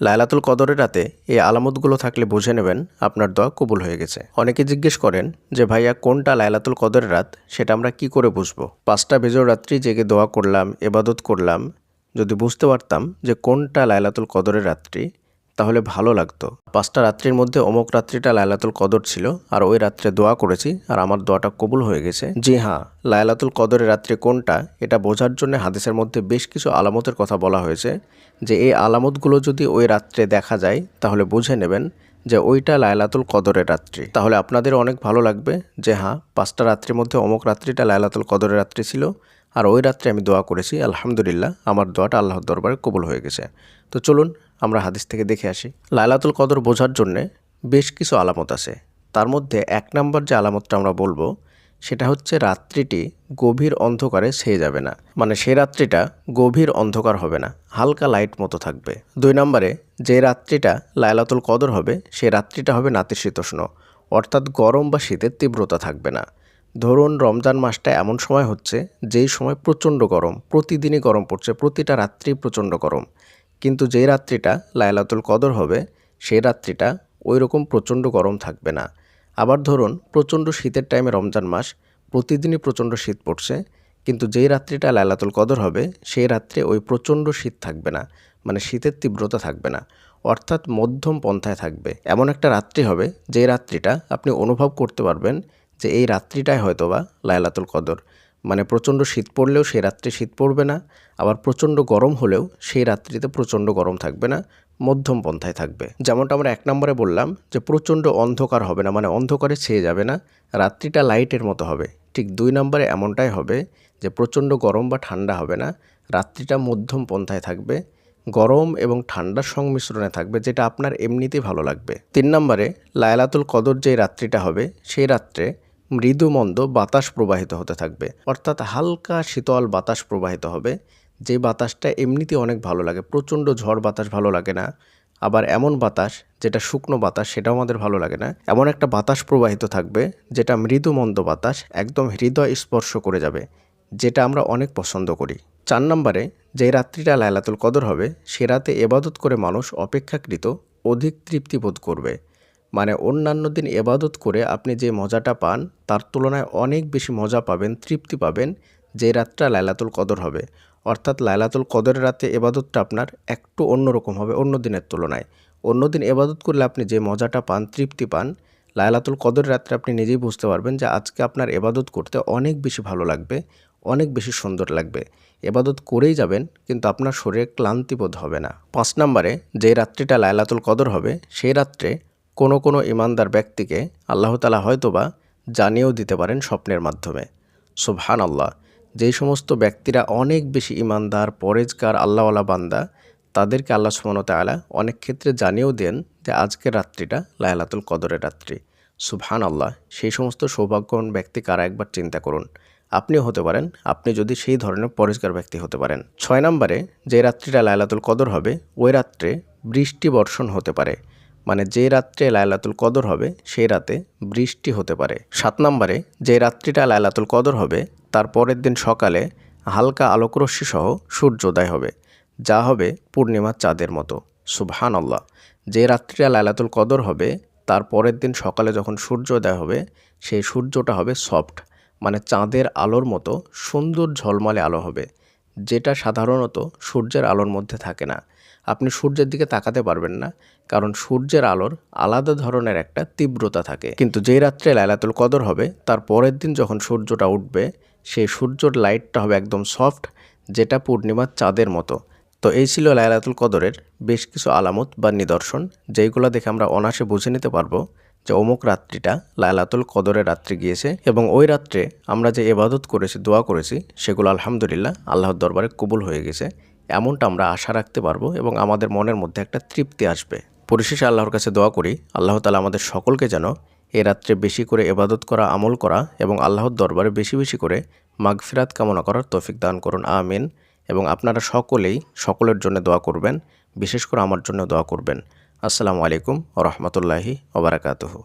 লায়লাতুল কদরের রাতে এই আলামতগুলো থাকলে বুঝে নেবেন আপনার দোয়া কবুল হয়ে গেছে। অনেকে জিজ্ঞেস করেন যে, ভাইয়া, কোনটা লায়লাতুল কদরের রাত? সেটা আমরা কি করে বুঝব? পাঁচটা বেজর রাত্রি জেগে দোয়া করলাম, এবাদত করলাম। যদি বুঝতে পারতাম যে, কোনটা লায়লাতুল কদরের রাত্রি তাহলে ভালো লাগতো। পাঁচটা রাত্রির মধ্যে অমুক রাত্রিটা লায়লাতুল কদর ছিল, আর ওই রাত্রে দোয়া করেছি, আর আমার দোয়াটা কবুল হয়ে গেছে। জি হ্যাঁ লায়লাতুল কদরের রাত্রি কোনটা, এটা বোঝার জন্য হাদিসের মধ্যে বেশ কিছু আলামতের কথা বলা হয়েছে, যে এই আলামতগুলো যদি ওই রাত্রে দেখা যায়, তাহলে বুঝে নেবেন যে ওইটা লায়লাতুল কদরের রাত্রি। তাহলে আপনাদের অনেক ভালো লাগবে, যে হ্যাঁ পাঁচটা রাত্রির মধ্যে অমুক রাত্রিটা লায়লাতুল কদরের রাত্রি ছিল, আর ওই রাত্রে আমি দোয়া করেছি, আলহামদুলিল্লাহ, আমার দোয়াটা আল্লাহর দরবারে কবুল হয়ে গেছে। তো চলুন আমরা হাদিস থেকে দেখে আসি। লায়লাতুল কদর বোঝার জন্যে বেশ কিছু আলামত আছে। তার মধ্যে এক নম্বর যে আলামতটা আমরা বলব, সেটা হচ্ছে রাত্রিটি গভীর অন্ধকারে ছেয়ে যাবে না। মানে সেই রাত্রিটা গভীর অন্ধকার হবে না, হালকা লাইট মতো থাকবে। দুই নম্বরে, যে রাত্রিটা লায়লাতুল কদর হবে সেই রাত্রিটা হবে নাতিশীতোষ্ণ। অর্থাৎ গরম বা শীতের তীব্রতা থাকবে না। ধরুন রমজান মাসটা এমন সময় হচ্ছে, যেই সময় প্রচণ্ড গরম, প্রতিদিনই গরম পড়ছে, প্রতিটা রাত্রি প্রচণ্ড গরম। কিন্তু যে রাত্রিটা লায়লাতুল কদর হবে, সেই রাত্রিটা ওই রকম প্রচণ্ড গরম থাকবে না। আবার ধরুন, প্রচণ্ড শীতের টাইমে রমজান মাস, প্রতিদিনই প্রচণ্ড শীত পড়ছে, কিন্তু যেই রাত্রিটা লায়লাতুল কদর হবে, সেই রাত্রে ওই প্রচণ্ড শীত থাকবে না মানে শীতের তীব্রতা থাকবে না। অর্থাৎ মধ্যম পন্থায় থাকবে। এমন একটা রাত্রি হবে যে রাত্রিটা আপনি অনুভব করতে পারবেন যে এই রাত্রিটাই হয়তো বা লায়লাতুল কদর। মানে প্রচণ্ড শীত পড়লেও সেই রাত্রে শীত পড়বে না, আবার প্রচণ্ড গরম হলেও সেই রাত্রিতে প্রচণ্ড গরম থাকবে না, মধ্যম পন্থায় থাকবে। যেমনটা আমরা এক নম্বরে বললাম যে প্রচণ্ড অন্ধকার হবে না মানে অন্ধকারে ছেয়ে যাবে না, রাত্রিটা লাইটের মতো হবে। ঠিক দুই নম্বরে এমনটাই হবে যে প্রচণ্ড গরম বা ঠান্ডা হবে না, রাত্রিটা মধ্যম পন্থায় থাকবে, গরম এবং ঠান্ডার সংমিশ্রণে থাকবে, যেটা আপনার এমনিতেই ভালো লাগবে। তিন নম্বরে লায়লাতুল কদর যে রাত্রিটা হবে, সেই রাত্রে মৃদুমন্দ বাতাস প্রবাহিত হতে থাকবে। অর্থাৎ হালকা শীতল বাতাস প্রবাহিত হবে। যে বাতাসটা এমনিতে অনেক ভালো লাগে, প্রচণ্ড ঝড় বাতাস ভালো লাগে না। আবার এমন বাতাস, যেটা শুকনো বাতাস, সেটাও আমাদের ভালো লাগে না। এমন একটা বাতাস প্রবাহিত থাকবে, যেটা মৃদুমন্দ বাতাস একদম হৃদয় স্পর্শ করে যাবে, যেটা আমরা অনেক পছন্দ করি। চার নম্বরে, যে রাত্রিটা লায়লাতুল কদর হবে, সে রাতে এবাদত করে মানুষ অপেক্ষাকৃত অধিক তৃপ্তি বোধ করবে। মানে অন্যান্য দিন এবাদত করে আপনি যে মজাটা পান, তার তুলনায় অনেক বেশি মজা পাবেন, তৃপ্তি পাবেন, যে রাতটা লায়লাতুল কদর হবে। অর্থাৎ লায়লাতুল কদরের রাতে এবাদতটা আপনার একটু অন্যরকম হবে, অন্য দিনের তুলনায়। অন্য দিন এবাদত করলে আপনি যে মজাটা পান, তৃপ্তি পান লায়লাতুল কদর রাত্রে আপনি নিজেই বুঝতে পারবেন যে আজকে আপনার এবাদত করতে অনেক বেশি ভালো লাগবে, অনেক বেশি সুন্দর লাগবে। এবাদত করেই যাবেন, কিন্তু আপনার শরীরে ক্লান্তিবোধ হবে না। পাঁচ নম্বরে যে রাত্রিটা লায়লাতুল কদর হবে, সেই রাত্রে কোনো কোনো ইমানদার ব্যক্তিকে আল্লাহ তালা হয়তোবা জানিয়েও দিতে পারেন স্বপ্নের মাধ্যমে। সুবহান আল্লাহ যেই সমস্ত ব্যক্তিরা অনেক বেশি ইমানদার, পরেজগার, আল্লাহওয়ালা বান্দা, তাদেরকে আল্লাহ সুমনত আলা অনেক ক্ষেত্রে জানিয়েও দেন যে আজকের রাত্রিটা লায়লাতুল কদরের রাত্রি। সুবহান আল্লাহ সেই সমস্ত সৌভাগ্যবান ব্যক্তি কারা একবার চিন্তা করুন। আপনিও হতে পারেন, আপনি যদি সেই ধরনের পরিষ্কার ব্যক্তি হতে পারেন। ছয় নম্বরে, যে রাত্রিটা লায়লাতুল কদর হবে, ওই রাত্রে বৃষ্টি বর্ষণ হতে পারে। মানে যে রাত্রে লায়লাতুল কদর হবে, সেই রাতে বৃষ্টি হতে পারে। সাত নম্বরে, যে রাত্রিটা লায়লাতুল কদর হবে, তার পরের দিন সকালে হালকা আলোকরশ্মি সহ সূর্যোদয় হবে, যা হবে পূর্ণিমার চাঁদের মতো। সুবহান আল্লাহ যে রাত্রিটা লায়লাতুল কদর হবে, তার পরের দিন সকালে যখন সূর্যোদয় হবে, সেই সূর্যটা হবে সফট মানে চাঁদের আলোর মতো সুন্দর ঝলমলে আলো হবে, যেটা সাধারণত সূর্যের আলোর মধ্যে থাকে না। আপনি সূর্যের দিকে তাকাতে পারবেন না, কারণ সূর্যের আলোর আলাদা ধরনের একটা তীব্রতা থাকে। কিন্তু যেই রাত্রে লায়লাতুল কদর হবে, তার পরের দিন যখন সূর্যটা উঠবে, সেই সূর্যর লাইটটা হবে একদম সফট, যেটা পূর্ণিমার চাঁদের মতো। তো এই ছিল লায়লাতুল কদরের বেশ কিছু আলামত বা নিদর্শন, যেইগুলো দেখে আমরা অনাসে বুঝে নিতে পারব যে অমুক রাত্রিটা লায়লাতুল কদরের রাত্রি গিয়েছে এবং ওই রাত্রে আমরা যে এবাদত করেছি, দোয়া করেছি, সেগুলো আলহামদুলিল্লাহ আল্লাহর দরবারে কবুল হয়ে গেছে। এমনটা আমরা আশা রাখতে পারব এবং আমাদের মনের মধ্যে একটা তৃপ্তি আসবে। পরিশেষে আল্লাহর কাছে দোয়া করি, আল্লাহ তালা আমাদের সকলকে যেন এ রাত্রে বেশি করে এবাদত করা, আমল করা এবং আল্লাহর দরবারে বেশি বেশি করে মাগফিরাত কামনা করার তৌফিক দান করুন, আমিন। এবং আপনারা সকলেই সকলের জন্য দোয়া করবেন, বিশেষ করে আমার জন্য দোয়া করবেন। আসসালামু আলাইকুম ও রহমতুল্লাহি ওবরাকাতহু